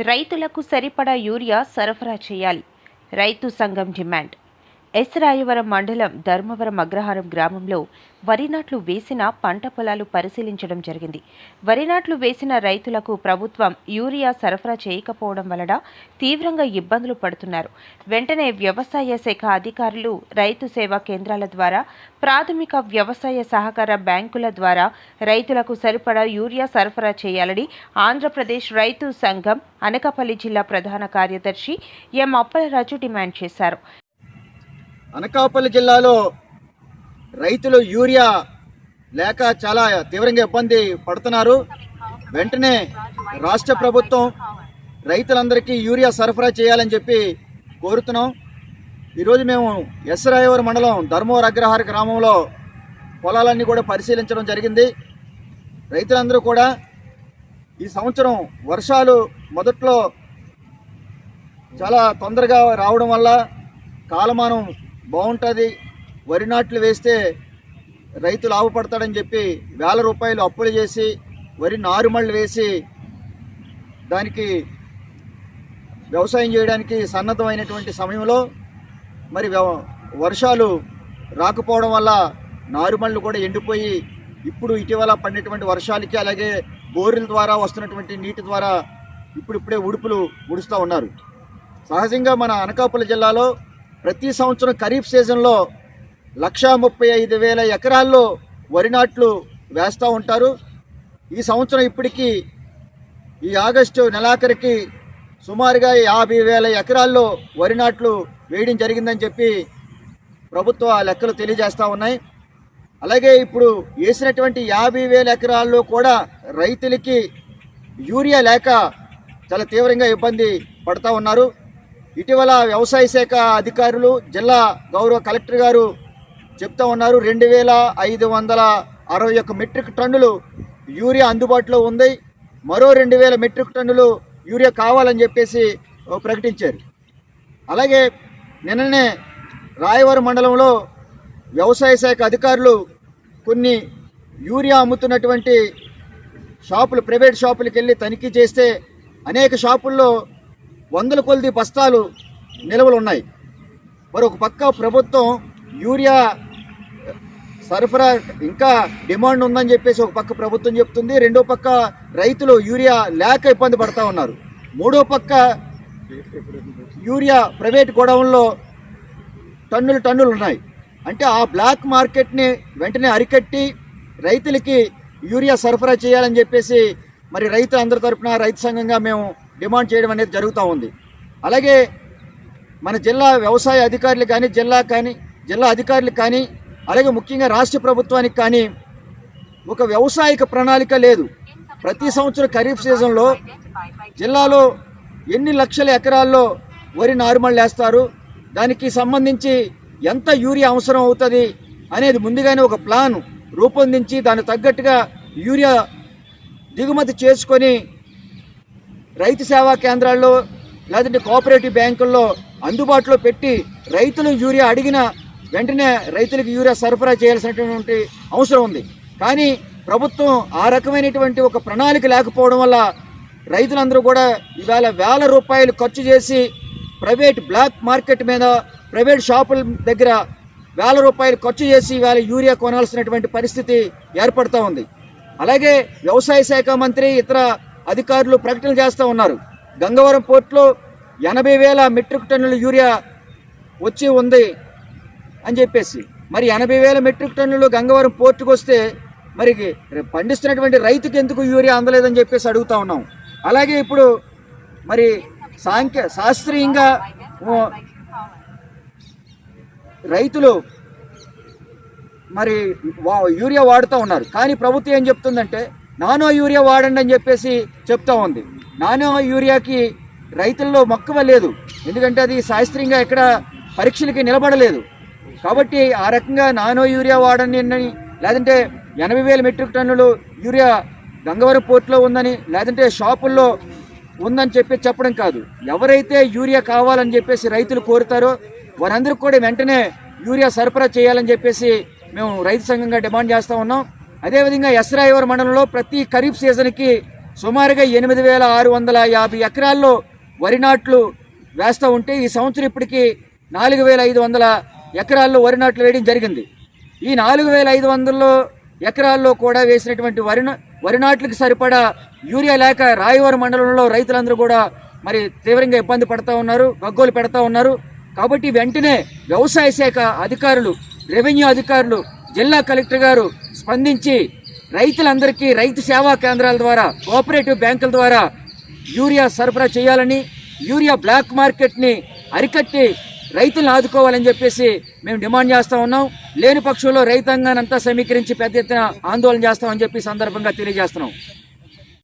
రైతులకు సరిపడా యూరియా సరఫరా చేయాలి. రైతు సంఘం డిమాండ్. ఎస్ రాయవరం మండలం ధర్మవరం అగ్రహారం గ్రామంలో వరి నాట్లు వేసిన పంట పొలాలు పరిశీలించడం జరిగింది. వరి నాట్లు వేసిన రైతులకు ప్రభుత్వం యూరియా సరఫరా చేయకపోవడం వలన తీవ్రంగా ఇబ్బందులు పడుతున్నారు. వెంటనే వ్యవసాయ శాఖ అధికారులు రైతు సేవా కేంద్రాల ద్వారా ప్రాథమిక వ్యవసాయ సహకార బ్యాంకుల ద్వారా రైతులకు సరిపడా యూరియా సరఫరా చేయాలని ఆంధ్రప్రదేశ్ రైతు సంఘం అనకాపల్లి జిల్లా ప్రధాన కార్యదర్శి ఎం అప్పలరాజు డిమాండ్ చేశారు. అనకాపల్లి జిల్లాలో రైతులు యూరియా లేక చాలా తీవ్రంగా ఇబ్బంది పడుతున్నారు. వెంటనే రాష్ట్ర ప్రభుత్వం రైతులందరికీ యూరియా సరఫరా చేయాలని చెప్పి కోరుతున్నాం. ఈరోజు మేము ఎస్రాయవరం మండలం ధర్మవర అగ్రహార గ్రామంలో పొలాలన్నీ కూడా పరిశీలించడం జరిగింది. రైతులందరూ కూడా ఈ సంవత్సరం వర్షాలు మొదట్లో చాలా తొందరగా రావడం వల్ల కాలమానం బాగుంటుంది. వరి నాట్లు వేస్తే రైతు లాభపడతాడని చెప్పి వేల రూపాయలు అప్పులు చేసి వరి నారుమళ్ళు వేసి దానికి వ్యవసాయం చేయడానికి సన్నద్ధమైనటువంటి సమయంలో మరి వర్షాలు రాకపోవడం వల్ల నారుమళ్ళు కూడా ఎండిపోయి ఇప్పుడు ఇటీవల పడినటువంటి వర్షాలకి అలాగే బోర్ల ద్వారా వస్తున్నటువంటి నీటి ద్వారా ఇప్పుడిప్పుడే ఉడుపులు ఉడుస్తూ ఉన్నారు. సహజంగా మన అనకాపల్లి జిల్లాలో ప్రతి సంవత్సరం ఖరీఫ్ సీజన్లో లక్షా ముప్పై ఐదు వేల ఎకరాల్లో వరి నాట్లు వేస్తూ ఉంటారు. ఈ సంవత్సరం ఇప్పటికీ ఈ ఆగస్టు నెలాఖరికి సుమారుగా యాభై వేల ఎకరాల్లో వరి నాట్లు వేయడం జరిగిందని చెప్పి ప్రభుత్వ లెక్కలు తెలియజేస్తూ ఉన్నాయి. అలాగే ఇప్పుడు వేసినటువంటి యాభై వేల ఎకరాల్లో కూడా రైతులకి యూరియా లేక చాలా తీవ్రంగా ఇబ్బంది పడుతూ ఉన్నారు. ఇటీవల వ్యవసాయ శాఖ అధికారులు జిల్లా గౌరవ కలెక్టర్ గారు చెప్తా ఉన్నారు. రెండు వేల ఐదు వందల అరవై ఒక్క మెట్రిక్ టన్నులు యూరియా అందుబాటులో ఉంది. మరో రెండు వేల మెట్రిక్ టన్నులు యూరియా కావాలని చెప్పేసి ఓ, ప్రకటించారు. అలాగే నిన్ననే రాయవరం మండలంలో వ్యవసాయ శాఖ అధికారులు కొన్ని యూరియా అమ్ముతున్నటువంటి షాపులు ప్రైవేట్ షాపులకు వెళ్ళి తనిఖీ చేస్తే అనేక షాపుల్లో వందల కొలది బస్తాలు నిల్వలు ఉన్నాయి. మరి ఒక పక్క ప్రభుత్వం యూరియా సరఫరా ఇంకా డిమాండ్ ఉందని చెప్పేసి ఒక పక్క ప్రభుత్వం చెప్తుంది. రెండో పక్క రైతులు యూరియా లేక ఇబ్బంది పడతా ఉన్నారు. మూడో పక్క యూరియా ప్రైవేట్ గోడౌన్లో టన్నులు టన్నులు ఉన్నాయి. అంటే ఆ బ్లాక్ మార్కెట్ని వెంటనే అరికట్టి రైతులకి యూరియా సరఫరా చేయాలని చెప్పేసి మరి రైతు అందరి తరఫున రైతు సంఘంగా మేము డిమాండ్ చేయడం అనేది జరుగుతూ ఉంది. అలాగే మన జిల్లా వ్యవసాయ అధికారులు కానీ జిల్లా కానీ జిల్లా అధికారులు కానీ అలాగే ముఖ్యంగా రాష్ట్ర ప్రభుత్వానికి కానీ ఒక వ్యవసాయక ప్రణాళిక లేదు. ప్రతి సంవత్సరం ఖరీఫ్ సీజన్లో జిల్లాలో ఎన్ని లక్షల ఎకరాల్లో వరి నారుమళ్ళు వేస్తారు దానికి సంబంధించి ఎంత యూరియా అవసరం అవుతుంది అనేది ముందుగానే ఒక ప్లాన్ రూపొందించి దానికి తగ్గట్టుగా యూరియా దిగుమతి చేసుకొని రైతు సేవా కేంద్రాల్లో లేదంటే కోఆపరేటివ్ బ్యాంకుల్లో అందుబాటులో పెట్టి రైతులు యూరియా అడిగిన వెంటనే రైతులకు యూరియా సరఫరా చేయాల్సినటువంటి అవసరం ఉంది. కానీ ప్రభుత్వం ఆ రకమైనటువంటి ఒక ప్రణాళిక లేకపోవడం వల్ల రైతులందరూ కూడా ఇవాళ వేల రూపాయలు ఖర్చు చేసి ప్రైవేట్ బ్లాక్ మార్కెట్ మీద ప్రైవేట్ షాపుల దగ్గర వేల రూపాయలు ఖర్చు చేసి ఇవాళ యూరియా కొనాల్సినటువంటి పరిస్థితి ఏర్పడుతూ ఉంది. అలాగే వ్యవసాయ శాఖ మంత్రి ఇతర అధికారులు ప్రకటన చేస్తూ ఉన్నారు. గంగవరం పోర్టులో ఎనభై వేల మెట్రిక్ టన్నుల యూరియా వచ్చి ఉంది అని చెప్పేసి. మరి ఎనభై వేల మెట్రిక్ టన్నులు గంగవరం పోర్టుకు వస్తే మరి పండిస్తున్నటువంటి రైతుకు ఎందుకు యూరియా అందలేదని చెప్పేసి అడుగుతా ఉన్నాం. అలాగే ఇప్పుడు మరి సాంఖ్య శాస్త్రీయంగా రైతులు మరి వా- యూరియా వాడుతూ ఉన్నారు. కానీ ప్రభుత్వం ఏం చెప్తుందంటే నానో యూరియా వాడండి అని చెప్పేసి చెప్తా ఉంది. నానో యూరియాకి రైతుల్లో మక్కువ లేదు. ఎందుకంటే అది శాస్త్రీయంగా ఎక్కడ పరీక్షలకి నిలబడలేదు. కాబట్టి ఆ రకంగా నానో యూరియా వాడండి అని లేదంటే ఎనభై వేల మెట్రిక్ టన్నులు యూరియా గంగవరం పోర్టులో ఉందని లేదంటే షాపుల్లో ఉందని చెప్పి చెప్పడం కాదు. ఎవరైతే యూరియా కావాలని చెప్పేసి రైతులు కోరుతారో వారందరికీ కూడా వెంటనే యూరియా సరఫరా చేయాలని చెప్పేసి మేము రైతు సంఘంగా డిమాండ్ చేస్తూ ఉన్నాం. అదేవిధంగా ఎస్రాయవర్ మండలంలో ప్రతి ఖరీఫ్ సీజన్కి సుమారుగా ఎనిమిది వేల ఆరు వందల యాభై ఎకరాల్లో వరి నాట్లు వేస్తూ ఉంటే ఈ సంవత్సరం ఇప్పటికీ నాలుగు వేల ఐదు వందల ఎకరాల్లో వరి నాట్లు వేయడం జరిగింది. ఈ నాలుగు వేల ఐదు వందల్లో ఎకరాల్లో కూడా వేసినటువంటి వరి వరి నాట్లకు సరిపడా యూరియా లేక రాయవరం మండలంలో రైతులందరూ కూడా మరి తీవ్రంగా ఇబ్బంది పడతా ఉన్నారు గగ్గోలు పెడతా ఉన్నారు. కాబట్టి వెంటనే వ్యవసాయ శాఖ అధికారులు రెవెన్యూ అధికారులు జిల్లా కలెక్టర్ గారు స్పందించి రైతులందరికీ రైతు సేవా కేంద్రాల ద్వారా కోఆపరేటివ్ బ్యాంకుల ద్వారా యూరియా సరఫరా చేయాలని యూరియా బ్లాక్ మార్కెట్ని అరికట్టి రైతులను ఆదుకోవాలని చెప్పేసి మేము డిమాండ్ చేస్తా ఉన్నాం. లేని పక్షంలో రైతాంగానంతా సమీకరించి పెద్ద ఎత్తున ఆందోళన చేస్తామని చెప్పి సందర్భంగా తెలియజేస్తున్నాం.